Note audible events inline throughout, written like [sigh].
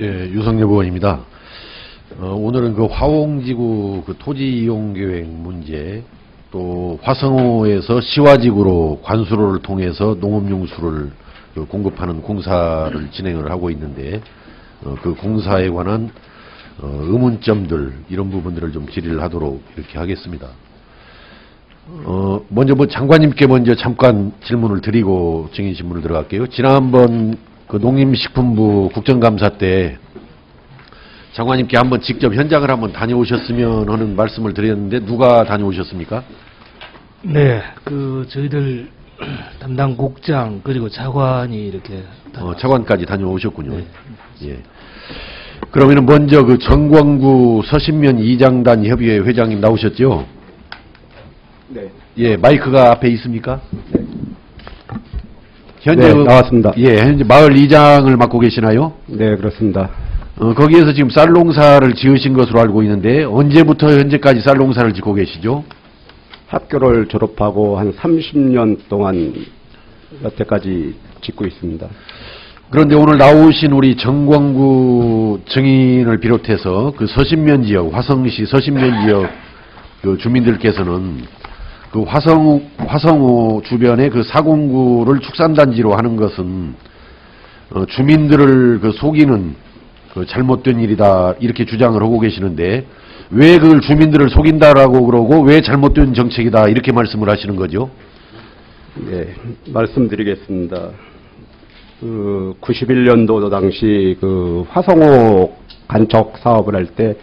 예, 유성엽 의원입니다. 어, 오늘은 그 화홍지구 그 토지 이용 계획 문제, 또 화성호에서 시화지구로 관수로를 통해서 농업용수를 그 공급하는 공사를 진행을 하고 있는데, 어, 그 공사에 관한 어, 의문점들 이런 부분들을 좀 질의를 하도록 이렇게 하겠습니다. 어, 먼저 뭐 장관님께 먼저 잠깐 질문을 드리고 증인 신문을 들어갈게요. 지난번 그 농림식품부 국정감사 때 장관님께 한번 직접 현장을 한번 다녀오셨으면 하는 말씀을 드렸는데 누가 다녀오셨습니까? 네, 그 저희들 [clears throat] 담당 국장 그리고 차관이 이렇게 다- 어, 차관까지 다녀오셨군요. 네. 예. 그러면은 먼저 그 정광구 서신면 이장단 협의회 회장님 나오셨죠? 네. 예, 마이크가 앞에 있습니까? 현재 네, 그- 나왔습니다. 예, 현재 마을 이장을 맡고 계시나요? 네, 그렇습니다. 어, 거기에서 지금 쌀 농사를 지으신 것으로 알고 있는데 언제부터 현재까지 쌀 농사를 짓고 계시죠? 학교를 졸업하고 한 30년 동안 여태까지 짓고 있습니다. 그런데 오늘 나오신 우리 정광구 증인을 비롯해서 그 서신면 지역, 화성시 서신면 지역 그 주민들께서는 그 화성, 화성호 주변의 그 사공구를 축산단지로 하는 것은 어, 주민들을 그 속이는 그 잘못된 일이다 이렇게 주장을 하고 계시는데 왜 그걸 주민들을 속인다라고 그러고 왜 잘못된 정책이다 이렇게 말씀을 하시는 거죠? 네, 말씀드리겠습니다. 그 91년도 당시 그 화성호 간척 사업을 할 때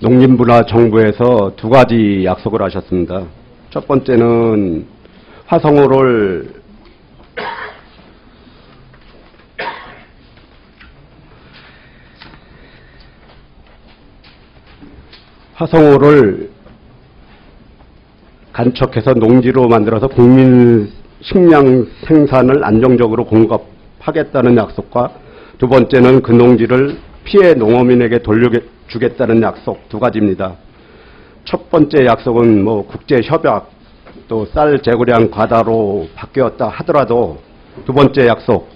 농림부나 정부에서 두 가지 약속을 하셨습니다. 첫 번째는 화성호를 화성호를 간척해서 농지로 만들어서 국민 식량 생산을 안정적으로 공급하겠다는 약속과 두 번째는 그 농지를 피해 농어민에게 돌려주겠다는 약속 두 가지입니다. 첫 번째 약속은 뭐 국제 협약 또 쌀 재고량 과다로 바뀌었다 하더라도 두 번째 약속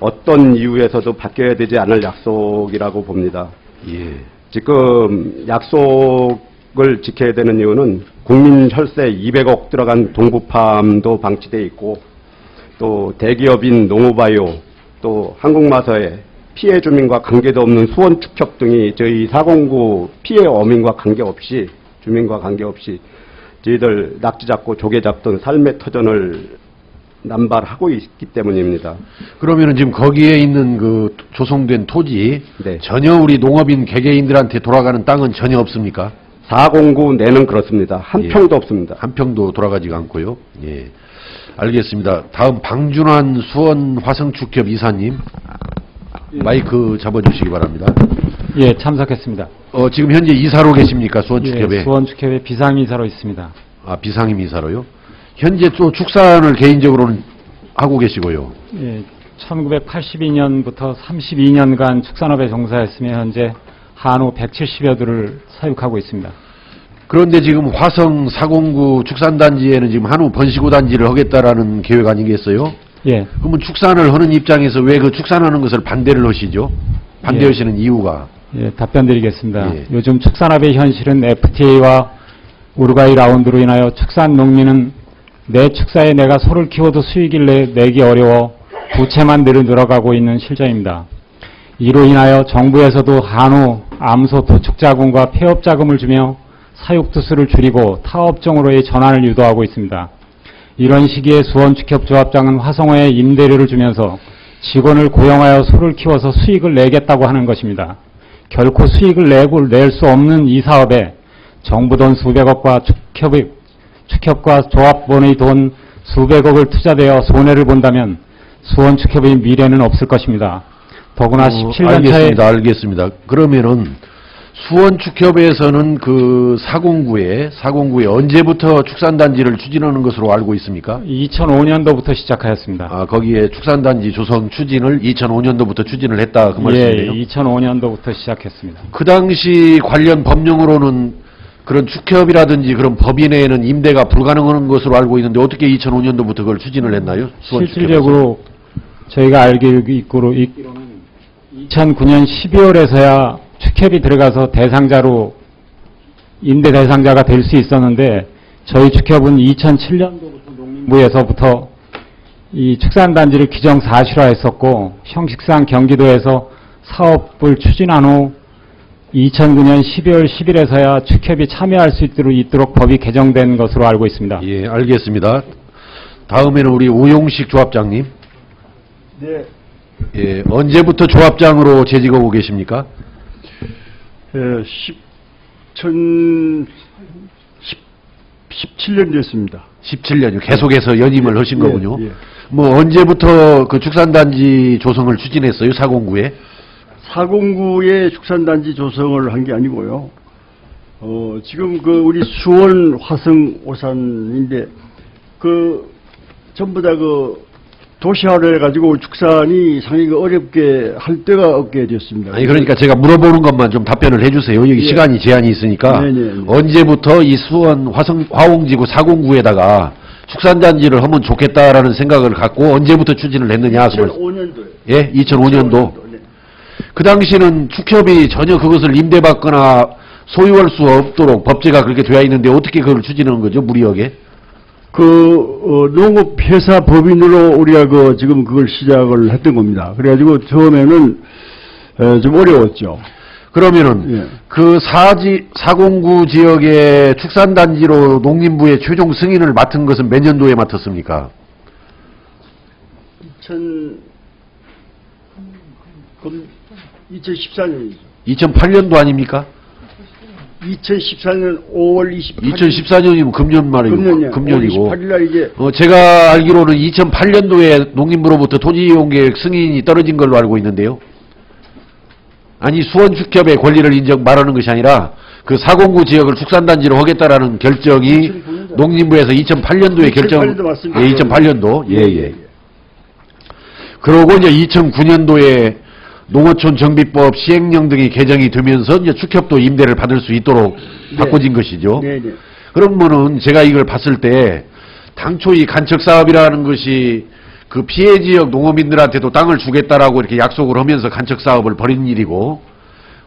어떤 이유에서도 바뀌어야 되지 않을 약속이라고 봅니다. 예. 지금 약속을 지켜야 되는 이유는 국민 혈세 200억 들어간 동부팜도 방치돼 있고 또 대기업인 농우바이오 또 한국마서의 피해 주민과 관계도 없는 수원 축협 등이 저희 사공구 피해 어민과 관계없이 주민과 관계없이 저희들 낙지 잡고 조개 잡던 삶의 터전을 남발하고 있기 때문입니다. 그러면은 지금 거기에 있는 그 조성된 토지 네. 전혀 우리 농업인 개개인들한테 돌아가는 땅은 전혀 없습니까? 4공구 내는 그렇습니다. 한 예. 평도 없습니다. 한 평도 돌아가지가 않고요. 예. 알겠습니다. 다음 방준환 수원 화성축협 이사님 마이크 잡아주시기 바랍니다. 예, 참석했습니다. 어, 지금 현재 이사로 계십니까 수원축협에? 예, 수원축협의 비상이사로 있습니다. 아 비상임 이사로요? 현재 또 축산을 개인적으로는 하고 계시고요. 예, 1982년부터 32년간 축산업에 종사했으며 현재 한우 170여 두를 사육하고 있습니다. 그런데 지금 화성 사공구 축산단지에는 지금 한우 번시고 단지를 하겠다라는 계획 아니겠어요? 예, 그러면 축산을 하는 입장에서 왜 그 축산하는 것을 반대를 하시죠? 반대하시는 이유가? 예, 답변 드리겠습니다. 예. 요즘 축산업의 현실은 FTA와 우루과이 라운드로 인하여 축산 농민은 내 축사에 내가 소를 키워도 수익을 내, 내기 어려워 부채만 늘 늘어가고 있는 실정입니다. 이로 인하여 정부에서도 한우, 암소, 도축 자금과 폐업 자금을 주며 사육 두수를 줄이고 타업종으로의 전환을 유도하고 있습니다. 이런 시기에 수원축협조합장은 화성호에 임대료를 주면서 직원을 고용하여 소를 키워서 수익을 내겠다고 하는 것입니다. 결코 수익을 내고 낼 수 없는 이 사업에 정부 돈 수백억과 축협의, 축협과 조합원의 돈 수백억을 투자되어 손해를 본다면 수원 축협의 미래는 없을 것입니다. 더구나 어, 17년 차에 알겠습니다. 알겠습니다. 그러면은 수원축협에서는 그 사공구에 사공구에 언제부터 축산단지를 추진하는 것으로 알고 있습니까? 2005년도부터 시작하였습니다. 아 거기에 축산단지 조성 추진을 2005년도부터 추진을 했다 그 말씀이에요. 예, 2005년도부터 시작했습니다. 그 당시 관련 법령으로는 그런 축협이라든지 그런 법인에는 임대가 불가능한 것으로 알고 있는데 어떻게 2005년도부터 그걸 추진을 했나요? 실질적으로 저희가 알기로 있기로는 2009년 12월에서야 축협이 들어가서 대상자로 임대 대상자가 될 수 있었는데 저희 축협은 2007년도부터 농림부에서부터 이 축산단지를 규정 사실화했었고 형식상 경기도에서 사업을 추진한 후 2009년 12월 10일에서야 축협이 참여할 수 있도록, 있도록 법이 개정된 것으로 알고 있습니다. 예, 알겠습니다. 다음에는 우리 우용식 조합장님. 네, 예, 언제부터 조합장으로 재직하고 계십니까? 에, 10, 1000, 17년 됐습니다. 17년요. 계속해서 연임을 하신 예, 거군요. 예. 뭐 언제부터 그 축산단지 조성을 추진했어요? 사공구에? 사공구의 축산단지 조성을 한 게 아니고요. 어, 지금 그 우리 수원 화성 오산인데 그 전부 다 그 도시화를 해가지고 축산이 상당히 그 어렵게 할 데가 없게 됐습니다. 아니 그러니까 제가 물어보는 것만 좀 답변을 해주세요. 여기 예. 시간이 제한이 있으니까 네, 네, 네. 언제부터 이 수원 화성 화홍지구 사공구에다가 축산단지를 하면 좋겠다라는 생각을 갖고 언제부터 추진을 했느냐 그 말- 2005년도에. 예, 2005년도. 네. 그 당시는 축협이 전혀 그것을 임대받거나 소유할 수 없도록 법제가 그렇게 되어 있는데 어떻게 그걸 추진하는 거죠, 무리하게? 그 어, 농업 회사 법인으로 우리가 그 지금 그걸 시작을 했던 겁니다. 그래가지고 처음에는 에, 좀 어려웠죠. 그러면은 예. 그 사지 사공구 지역의 축산단지로 농림부의 최종 승인을 맡은 것은 몇 년도에 맡았습니까? 2000, 2014년이죠. 2008년도 아닙니까? 2014년 5월 28일. 2014년이면 금년 말이고 금년이요. 금년이고. 28일 날 이제 어, 제가 알기로는 2008년도에 농림부로부터 토지 이용 계획 승인이 떨어진 걸로 알고 있는데요. 아니 수원축협의 권리를 인정 말하는 것이 아니라 그 사공구 지역을 축산단지로 하겠다라는 결정이 2009년도. 농림부에서 2008년도에 결정 2008년도 맞습니다. 예, 2008년도 예, 예. 그러고 이제 2009년도에 농어촌 정비법 시행령 등이 개정이 되면서 이제 축협도 임대를 받을 수 있도록 네. 바꿔진 것이죠. 네, 네. 그러면은 제가 이걸 봤을 때 당초 이 간척 사업이라는 것이 그 피해 지역 농어민들한테도 땅을 주겠다라고 이렇게 약속을 하면서 간척 사업을 벌인 일이고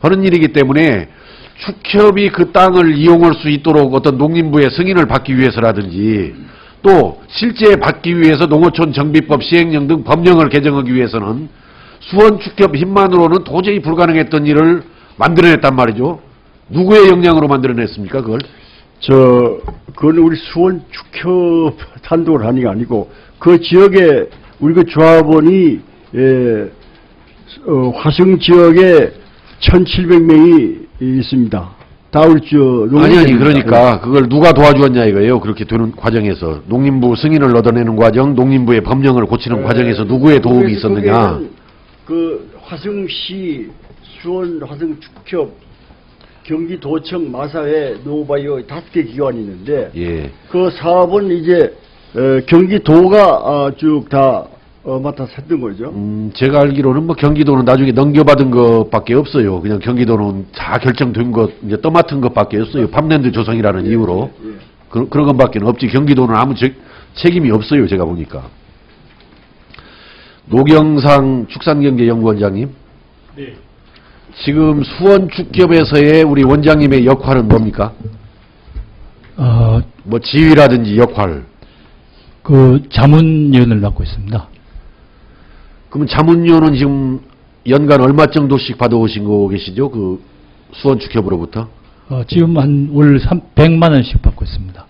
하는 일이기 때문에 축협이 그 땅을 이용할 수 있도록 어떤 농림부의 승인을 받기 위해서라든지 또 실제 받기 위해서 농어촌 정비법 시행령 등 법령을 개정하기 위해서는 수원 축협 힘만으로는 도저히 불가능했던 일을 만들어냈단 말이죠. 누구의 역량으로 만들어냈습니까, 그걸? 저, 그건 우리 수원 축협 단독을 하는 게 아니고, 그 지역에, 우리 그 조합원이, 예, 어, 화성 지역에 1,700명이 있습니다. 다 우리 저. 아니 아니 그러니까 그걸 누가 도와주었냐 이거예요. 그렇게 되는 과정에서 농림부 승인을 얻어내는 과정, 농림부의 법령을 고치는 과정에서 누구의 도움이 있었느냐? 그 화성시 수원 화성축협 경기도청 마사회 노바이오 다섯 개 기관이 있는데 예. 그 사업은 이제 어, 경기도가 쭉다 맡아서 했던 거죠. 음, 제가 알기로는 뭐 경기도는 나중에 넘겨받은 것밖에 없어요. 그냥 경기도는 다 결정된 것, 이제 떠맡은 것밖에 없어요. 팜랜드 조성이라는 이유로. 예. 그, 그런 것밖에 없지. 경기도는 아무 책, 책임이 없어요. 제가 보니까. 노경상 축산경제연구원장님. 네. 지금 수원축협에서의 우리 원장님의 역할은 뭡니까? 어, 뭐 지휘라든지 역할. 그 자문위원을 맡고 있습니다. 그러면 자문료는 지금 연간 얼마 정도씩 받아오신 거 계시죠? 그 수원축협으로부터? 어, 지금 한 월 100만 원씩 받고 있습니다.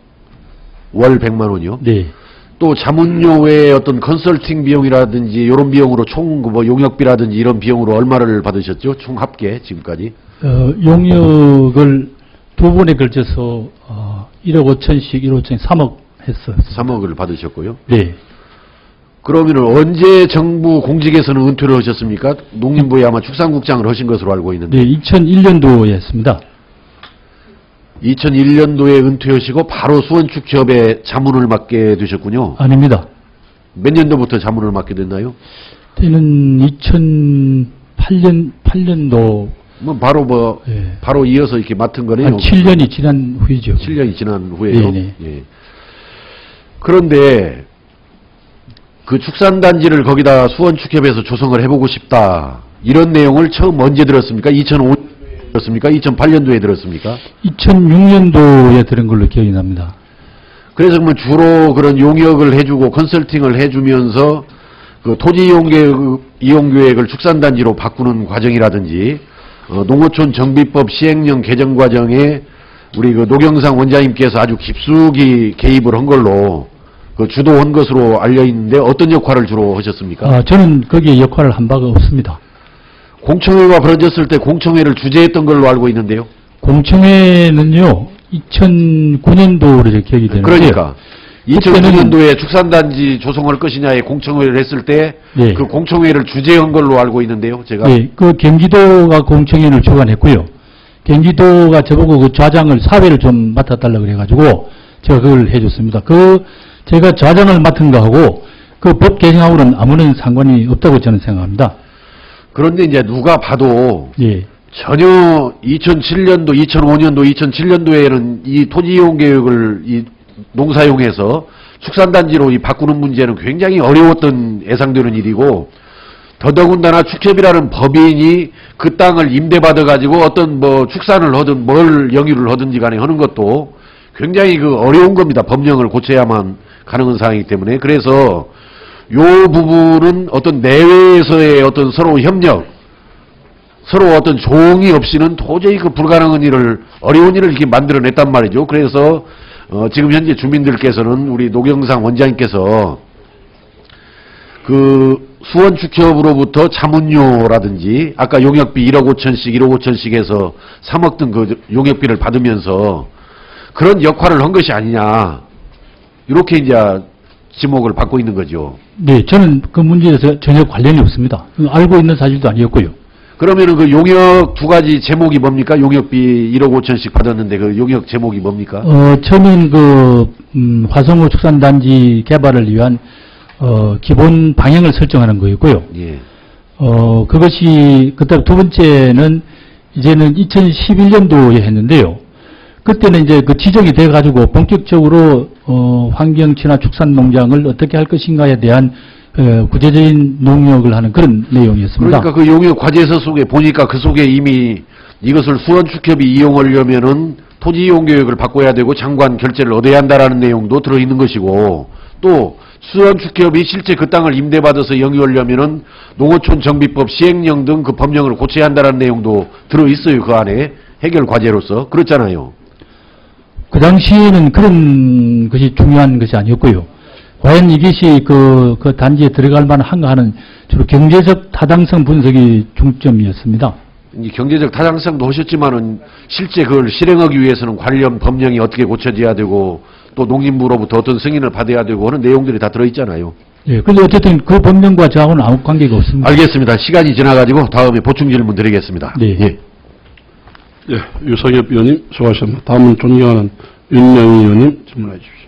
월 100만 원이요? 네. 또 자문료 외에 어떤 컨설팅 비용이라든지 이런 비용으로 총 뭐 용역비라든지 이런 비용으로 얼마를 받으셨죠? 총 합계 지금까지? 어, 용역을 두 번에 걸쳐서 어, 1억 5천씩 1억 5천 3억 했어요. 3억을 받으셨고요. 네. 그러면 언제 정부 공직에서는 은퇴를 하셨습니까? 농림부에 아마 축산국장을 하신 것으로 알고 있는데 네, 2001년도에 했습니다. 2001년도에 은퇴하시고 바로 수원축협에 자문을 맡게 되셨군요. 아닙니다. 몇 년도부터 자문을 맡게 됐나요? 때는 2008년 8년도 뭐 바로 뭐 예. 바로 이어서 이렇게 맡은 거네요. 한 7년이 지난 후이죠. 7년이 지난 후에요. 네네. 예. 그런데 그 축산단지를 거기다 수원축협에서 조성을 해보고 싶다 이런 내용을 처음 언제 들었습니까? 2005년도에 들었습니까? 2008년도에 들었습니까? 2006년도에 들은 걸로 기억이 납니다. 그래서 그러면 주로 그런 용역을 해주고 컨설팅을 해주면서 그 토지 이용계획, 이용계획을 축산단지로 바꾸는 과정이라든지 어, 농어촌 정비법 시행령 개정 과정에 우리 그 노경상 원장님께서 아주 깊숙이 개입을 한 걸로 그 주도한 것으로 알려 있는데 어떤 역할을 주로 하셨습니까? 아, 저는 거기에 역할을 한 바가 없습니다. 공청회가 벌어졌을 때 공청회를 주재했던 걸로 알고 있는데요. 공청회는요, 2009년도로 기억이 되는데. 그러니까 그때는- 2009년도에 축산단지 조성할 것이냐에 공청회를 했을 때그 네. 공청회를 주재한 걸로 알고 있는데요. 제가 예, 그 경기도가 공청회를 주관했고요. 경기도가 저보고 그 좌장을 사회를 좀 맡아달라 그래가지고 제가 그걸 해줬습니다. 그 제가 좌장을 맡은 거하고 그 법 개정하고는 아무런 상관이 없다고 저는 생각합니다. 그런데 이제 누가 봐도 예, 전혀 2007년도, 2005년도, 2007년도에는 이 토지 이용 계획을 이 농사용해서 축산단지로 이 바꾸는 문제는 굉장히 어려웠던 예상되는 일이고 더더군다나 축협이라는 법인이 그 땅을 임대받아 가지고 어떤 뭐 축산을 하든 뭘 영유를 하든지 간에 하는 것도 굉장히 그 어려운 겁니다. 법령을 고쳐야만 가능한 상황이기 때문에 그래서 요 부분은 어떤 내외에서의 어떤 서로 협력 서로 어떤 조응이 없이는 도저히 그 불가능한 일을 어려운 일을 이렇게 만들어냈단 말이죠. 그래서 어, 지금 현재 주민들께서는 우리 노경상 원장님께서 그 수원축협으로부터 자문료라든지 아까 용역비 1억 5천씩 1억 5천씩 해서 3억 등 그 용역비를 받으면서 그런 역할을 한 것이 아니냐 이렇게 이제 지목을 받고 있는 거죠. 네, 저는 그 문제에서 전혀 관련이 없습니다. 알고 있는 사실도 아니었고요. 그러면은 그 용역 두 가지 제목이 뭡니까? 용역비 1억 5천씩 받았는데 그 용역 제목이 뭡니까? 어, 처음엔 그, 음, 화성호 축산단지 개발을 위한, 어, 기본 방향을 설정하는 거였고요. 예. 어, 그것이, 그 다음 두 번째는 이제는 2011년도에 했는데요. 그때는 이제 그 지정이 돼가지고 본격적으로, 어, 환경 친화 축산 농장을 어떻게 할 것인가에 대한, 어, 구체적인 농역을 하는 그런 내용이었습니다. 그러니까 그 용역 과제서 속에 보니까 그 속에 이미 이것을 수원축협이 이용하려면은 토지 이용 계획을 바꿔야 되고 장관 결재를 얻어야 한다라는 내용도 들어있는 것이고 또 수원축협이 실제 그 땅을 임대받아서 영유하려면은 농어촌 정비법 시행령 등 그 법령을 고쳐야 한다라는 내용도 들어있어요 그 안에 해결 과제로서 그렇잖아요. 그 당시에는 그런 것이 중요한 것이 아니었고요. 과연 이것이 그, 그 단지에 들어갈 만한가 하는 주로 경제적 타당성 분석이 중점이었습니다. 이 경제적 타당성도 하셨지만은 실제 그걸 실행하기 위해서는 관련 법령이 어떻게 고쳐져야 되고 또 농림부로부터 어떤 승인을 받아야 되고 하는 내용들이 다 들어있잖아요. 예, 근데 어쨌든 그 법령과 저하고는 아무 관계가 없습니다. 알겠습니다. 시간이 지나가지고 다음에 보충 질문 드리겠습니다. 네. 예. 예, 유석엽 의원님 수고하셨습니다. 다음은 존경하는 윤영 의원님 질문해 주십시오.